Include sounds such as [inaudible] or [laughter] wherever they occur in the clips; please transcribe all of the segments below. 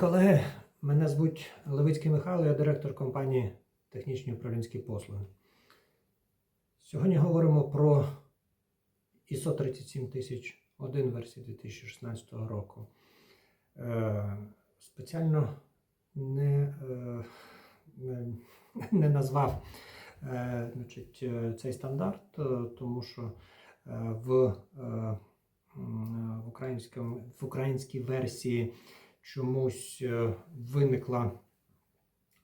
колеги, мене звуть Левицький Михайло, я директор компанії Технічні управлінські послуги. Сьогодні говоримо про ISO 37001 версії 2016 року. Е, спеціально не, не, не назвав е, значить, е, цей стандарт, тому що в, в, українському, в українській версії чомусь е, виникла,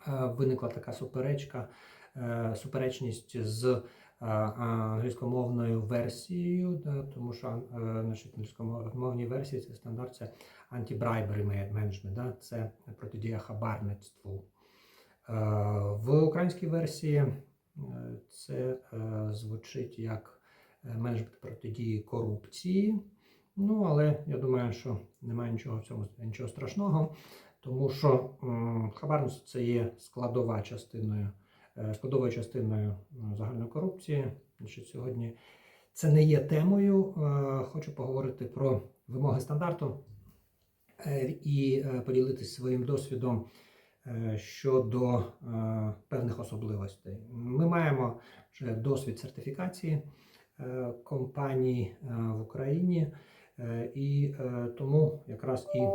е, виникла така суперечка, е, суперечність з англійськомовною версією, да, тому що значить, англійськомовній версії це стандарт це anti-bribery да, це протидія хабарництву. В українській версії це звучить як менеджмент протидії корупції. Ну, але я думаю, що немає нічого в цьому нічого страшного, тому що хабарництво це є складова частиною, е, складовою частиною загальної корупції. Значить, сьогодні це не є темою. Е, Хочу поговорити про вимоги стандарту е, і поділитися своїм досвідом щодо певних особливостей. Ми маємо вже досвід сертифікації е, компаній в Україні. Е, І е, тому якраз і е,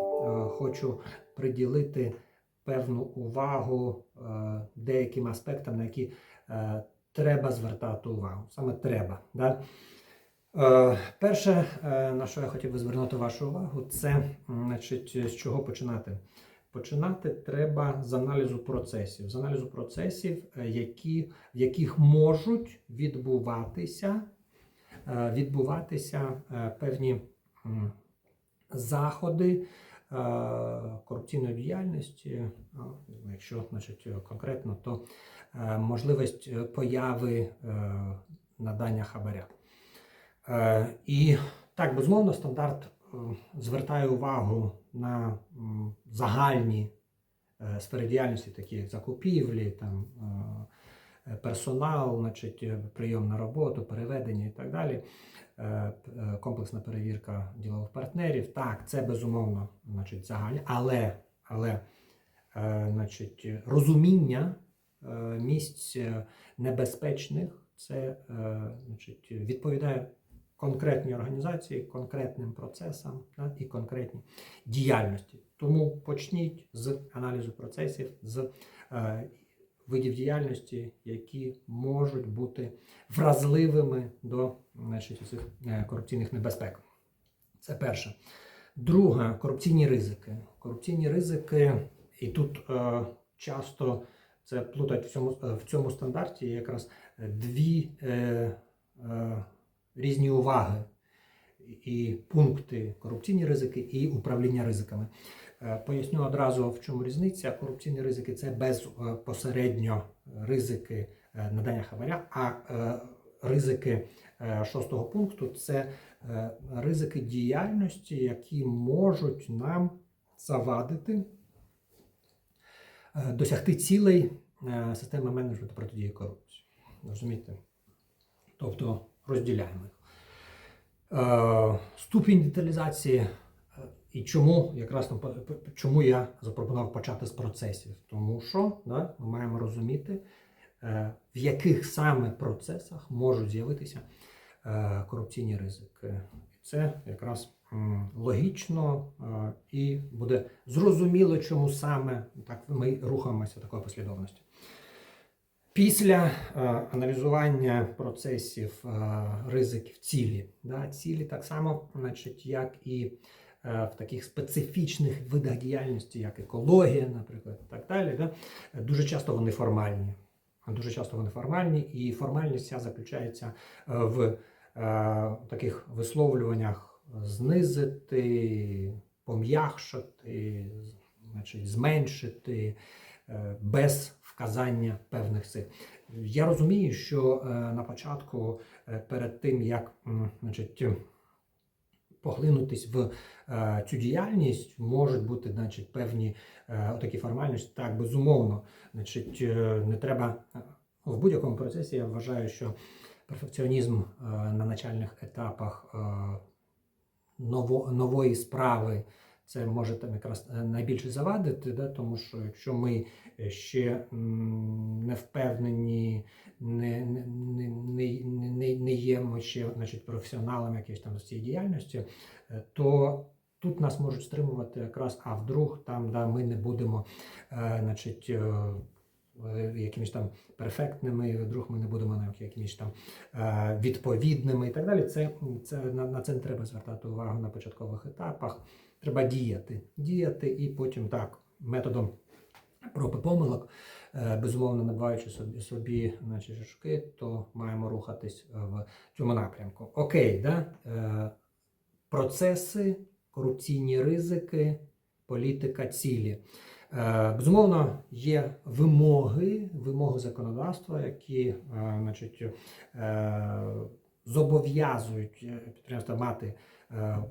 хочу приділити певну увагу деяким аспектам, на які треба звертати увагу. Саме треба. Да? Перше, на що я хотів би звернути вашу увагу, це значить, з чого починати. Починати треба з аналізу процесів, з аналізу процесів, які, в яких можуть відбуватися, відбуватися певні заходи е, корупційної діяльності, якщо значить, конкретно, то е, можливість е, появи е, надання хабаря. Е, І так, безумовно, стандарт е, звертає увагу на загальні е, сфери діяльності, такі як закупівлі, там, е, персонал, значить, е, прийом на роботу, переведення і так далі. Е, е, Комплексна перевірка ділових партнерів. Так, це безумовно значить, загальне, але, але значить, розуміння місць небезпечних це значить, відповідає конкретній організації, конкретним процесам да, і конкретній діяльності. Тому почніть з аналізу процесів, з видів діяльності, які можуть бути вразливими до значить, цих е, корупційних небезпек. Це перше. Друге корупційні ризики. Корупційні ризики, і тут е, часто це плутають в цьому, е, в цьому стандарті якраз е, дві е, е, різні уваги і пункти корупційні ризики і управління ризиками. Е, Поясню одразу, в чому різниця. Корупційні ризики це безпосередньо ризики е, надання хабаря, а е, ризики е, шостого пункту це е, ризики діяльності, які можуть нам завадити е, досягти цілей е, системи менеджменту протидії корупції. Розумієте? Тобто розділяємо їх. Е, Ступінь деталізації е, і чому якраз чому я запропонував почати з процесів? Тому що да, ми маємо розуміти, е, в яких саме процесах можуть з'явитися е, корупційні ризики. І це якраз логічно е, і буде зрозуміло, чому саме так ми рухаємося такою послідовністю. Після аналізування процесів ризиків цілі, да, цілі так само, значить, як і в таких специфічних видах діяльності, як екологія, наприклад, і так далі, да, дуже часто вони формальні. Дуже часто вони формальні, і формальність ця заключається е, в е, таких висловлюваннях знизити, пом'якшити, значить, зменшити е, без вказання певних цих. Я розумію, що е, на початку, е, перед тим як значить, поглинутись в е, цю діяльність, можуть бути значить, певні е, такі формальності. Так, безумовно, значить, е, не треба в будь-якому процесі. Я вважаю, що перфекціонізм на начальних етапах ново, нової справи це може там якраз найбільше завадити, да, тому що якщо ми ще не впевнені, не, не, не, не, не, не є ми ще значить, професіоналами якоїсь там з цієї діяльності, е, то тут нас можуть стримувати якраз, а вдруг там да, ми не будемо е, значить, е, якимись там перфектними, вдруг ми не будемо якимись там відповідними і так далі. Це, це на, на це не треба звертати увагу на початкових етапах. Треба діяти, діяти і потім так методом проб і помилок, безумовно набиваючи собі, собі значить, шишки, то маємо рухатись в цьому напрямку. Окей, да? Е, процеси, корупційні ризики, політика, цілі. Е, Безумовно, є вимоги, вимоги законодавства, які е, значить, е, зобов'язують е, підприємства мати е,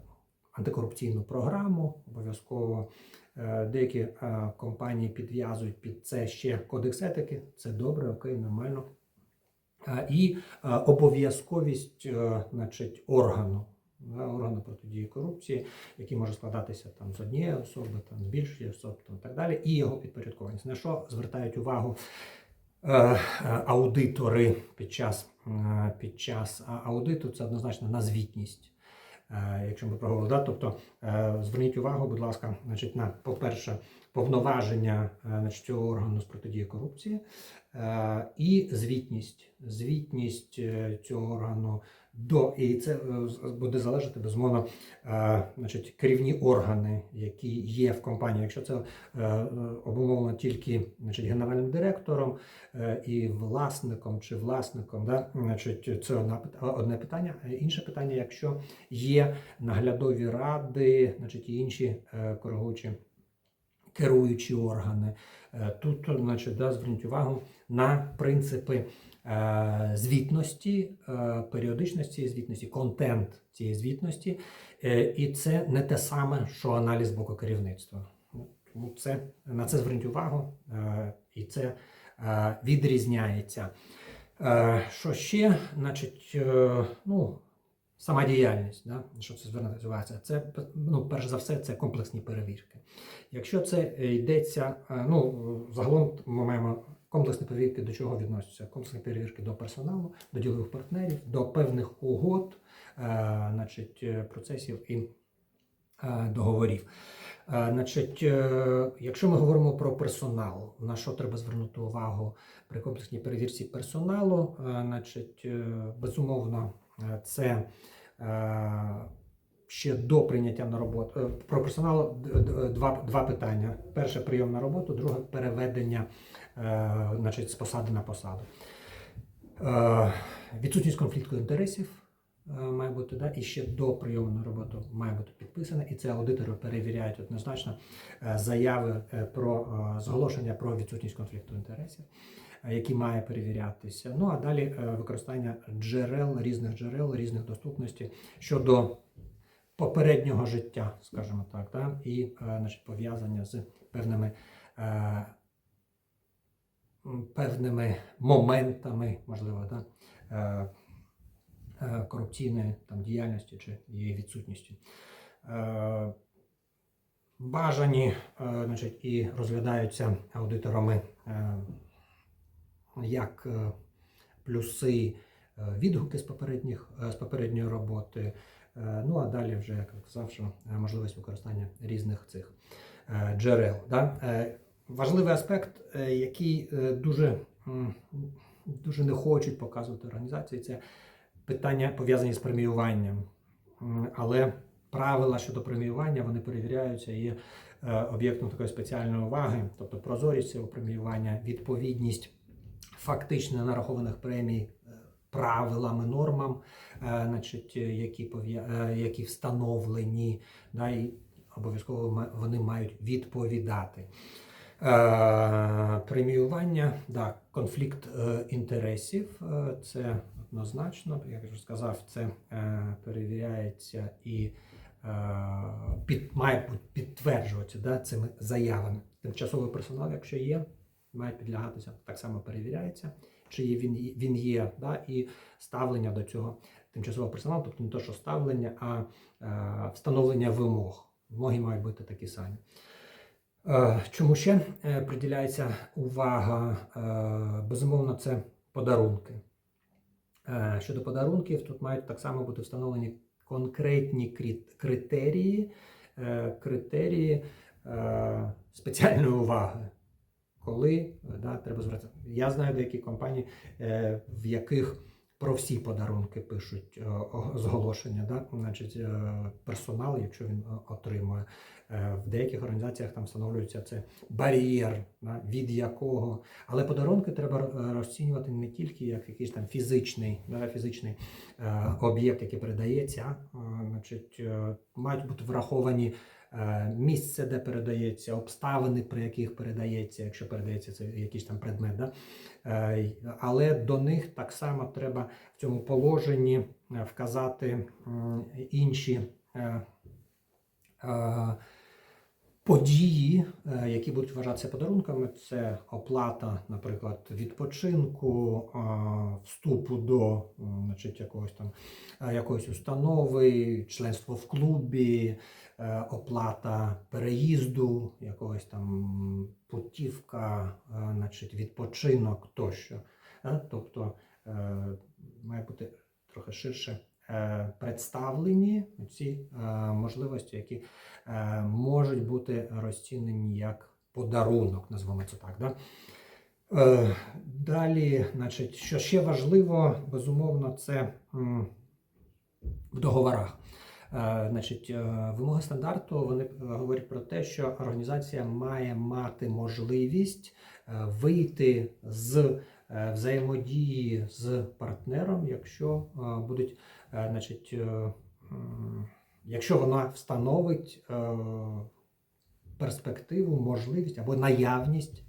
антикорупційну програму. Обов'язково Е, деякі е, компанії підв'язують під це ще кодекс етики. Це добре, окей, нормально. Е, І е, обов'язковість е, значить, органу. Органу протидії корупції, який може складатися там з однієї особи, там з більшої особи, там, і так далі, і його підпорядкованість. На що звертають увагу е, е, аудитори під час, е, під час аудиту, це однозначно на звітність. Е, Якщо ми про голода. тобто е, зверніть увагу, будь ласка, значить, на, по-перше, повноваження е, значить, цього органу з протидії корупції і звітність. Звітність цього органу до і це е, буде залежати безумовно, е, значить, керівні органи, які є в компанії. Якщо це е, обумовлено тільки значить, генеральним директором і власником чи власником, да, значить, це одна одне питання. Інше питання, якщо є наглядові ради, значить, і інші коригуючі керуючі органи. Тут, значить, да, зверніть увагу на принципи звітності, е, періодичності звітності, контент цієї звітності. Е, І це не те саме, що аналіз з боку керівництва. Ну, Тому це, на це зверніть увагу, е, і це е, відрізняється. Е, Що ще? Значить, е, ну, сама діяльність, да? що це звернути увагу, це ну, перш за все, це комплексні перевірки. Якщо це е, йдеться, е, ну загалом ми маємо комплексні перевірки до чого відносяться? Комплексні перевірки до персоналу, до ділових партнерів, до певних угод, е, значить, е, процесів і е, договорів. Значить, якщо ми говоримо про персонал, на що треба звернути увагу при комплексній перевірці персоналу, значить, безумовно, це ще до прийняття на роботу. Е, Про персонал д- два, два питання: перше прийом на роботу, друге переведення е, значить, з посади на посаду. Е, Відсутність конфлікту інтересів е, має бути, да, і ще до прийому на роботу має бути підписана, і це аудитори перевіряють однозначно е, заяви е, про е, зголошення про відсутність конфлікту інтересів, е, які має перевірятися. Ну а далі е, використання джерел, різних джерел, різних доступностей щодо попереднього життя, скажімо так, да, і е, значить, пов'язання з певними. е, Певними моментами, можливо, да, е, корупційної там, діяльності чи її відсутністю. Бажані значить, і розглядаються аудиторами як плюси, відгуки з, попередніх, е, з попередньої роботи. Е, Ну а далі вже, як я е, можливість використання різних цих е, джерел. Да? Е, Важливий аспект, е, який е, дуже, дуже не хочуть показувати організації, це питання пов'язані з преміюванням. Але правила щодо преміювання вони перевіряються і е, об'єктом такої спеціальної уваги, тобто прозорість цього преміювання, відповідність фактично нарахованих премій е, правилам і нормам, е, значить, е, які, е, які встановлені, да, і обов'язково вони мають відповідати. Преміювання, да, конфлікт інтересів, це однозначно, як я вже сказав, це перевіряється і під, має підтверджуватися да, цими заявами. Тимчасовий персонал, якщо є, має підлягатися, так само перевіряється, чи є він, він є, да, і ставлення до цього тимчасового персоналу, тобто не то, що ставлення, а е, встановлення вимог. Вимоги мають бути такі самі. Е, Чому ще е, приділяється увага? Е, Безумовно, це подарунки. Е, Щодо подарунків, тут мають так само бути встановлені конкретні критерії, е, критерії е, спеціальної [laughs] уваги. Коли да, треба звертатися. Я знаю деякі компанії, е, в яких про всі подарунки пишуть е, зголошення, да? значить, е, персонал, якщо він отримує. В деяких організаціях там встановлюється це бар'єр, да, від якого. Але подарунки треба розцінювати не тільки як якийсь там фізичний, да, фізичний об'єкт, який передається, а, значить, мають бути враховані місце, де передається, обставини, при яких передається, якщо передається це якийсь там предмет. Да? Е, Але до них так само треба в цьому положенні е, вказати інші. е, е, Події, е, які будуть вважатися подарунками, це оплата, наприклад, відпочинку, е, вступу до значить, якогось там е, якоїсь установи, членство в клубі, е, оплата переїзду, якогось там путівка, е, значить, відпочинок тощо. Е, Тобто е, має бути трохи ширше е, представлені ці е, можливості, які е, можуть бути розцінені як подарунок, назвемо це так. Да? Е, Далі, значить, що ще важливо, безумовно, це в договорах. Е, Значить, е, вимоги стандарту вони е, говорять про те, що організація має мати можливість вийти з взаємодії з партнером, якщо будуть, значить, якщо вона встановить перспективу, можливість або наявність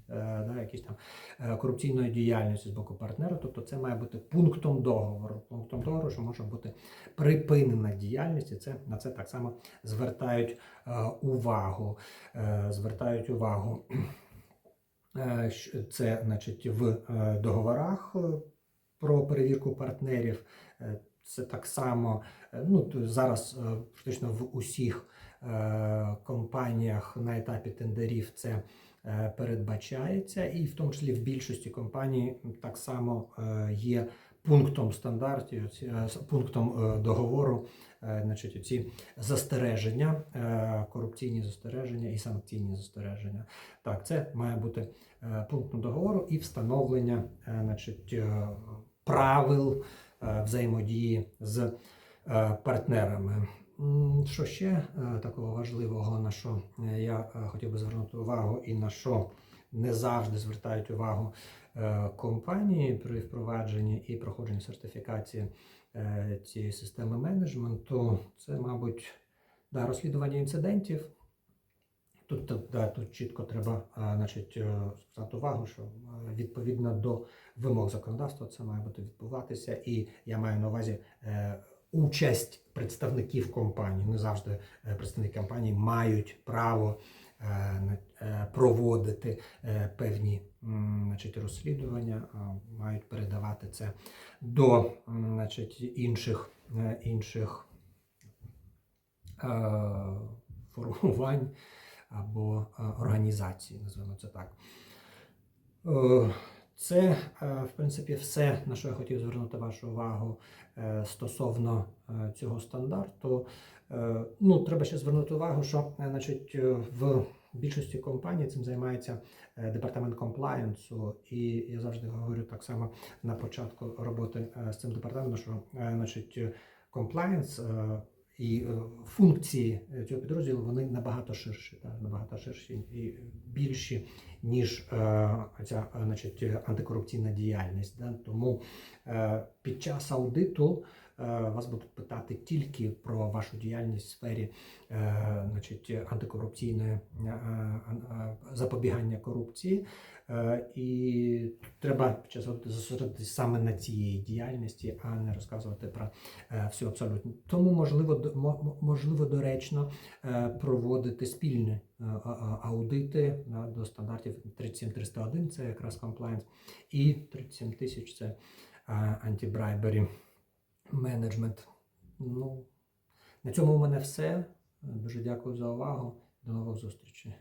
да, якісь там е, корупційної діяльності з боку партнера, тобто це має бути пунктом договору. Пунктом договору, що може бути припинена діяльність, і це на це так само звертають е, увагу. Е, звертають увагу. Е, Це, значить, в е, договорах е, про перевірку партнерів. Е, Це так само е, ну, зараз е, практично в усіх е, компаніях на етапі тендерів це е, передбачається, і в тому числі в більшості компаній так само е, є пунктом стандартів, е, пунктом е, договору, е, значить, ці застереження, е, корупційні застереження і санкційні застереження. Так, це має бути е, пунктом договору і встановлення е, значить, е, правил е, взаємодії з е, партнерами. Що ще е, такого важливого, на що е, я е, хотів би звернути увагу, і на що не завжди звертають увагу компанії при впровадженні і проходженні сертифікації цієї системи менеджменту, це, мабуть, да, розслідування інцидентів. Тут, да, тут чітко треба значить, звертати увагу, що відповідно до вимог законодавства це має бути відбуватися. І я маю на увазі участь представників компанії. Не завжди е, представники компанії мають право е, е, проводити певні значить, розслідування, мають передавати це до значить, інших, інших формувань або організації, називаємо це так. Це, е, в принципі, все, на що я хотів звернути вашу увагу е, стосовно е, цього стандарту. Ну, треба ще звернути увагу, що значить, в більшості компаній цим займається департамент комплаєнсу, і я завжди говорю так само на початку роботи з цим департаментом, що значить, комплаєнс і е, функції е, цього підрозділу вони набагато ширші, так, набагато ширші і більші, ніж е, ця значить, антикорупційна діяльність. Да? Тому під час аудиту вас будуть питати тільки про вашу діяльність в сфері е, значить, антикорупційної е, е, е, запобігання корупції. Е, І треба під час зосередитися саме на цієї діяльності, а не розказувати про е, все абсолютно. Тому можливо можливо доречно е, проводити спільні е, аудити до стандартів 37301, це якраз комплаєнс, і 37 тисяч це антибрайбері менеджмент. Ну, на цьому у мене все. Дуже дякую за увагу. До нових зустрічей.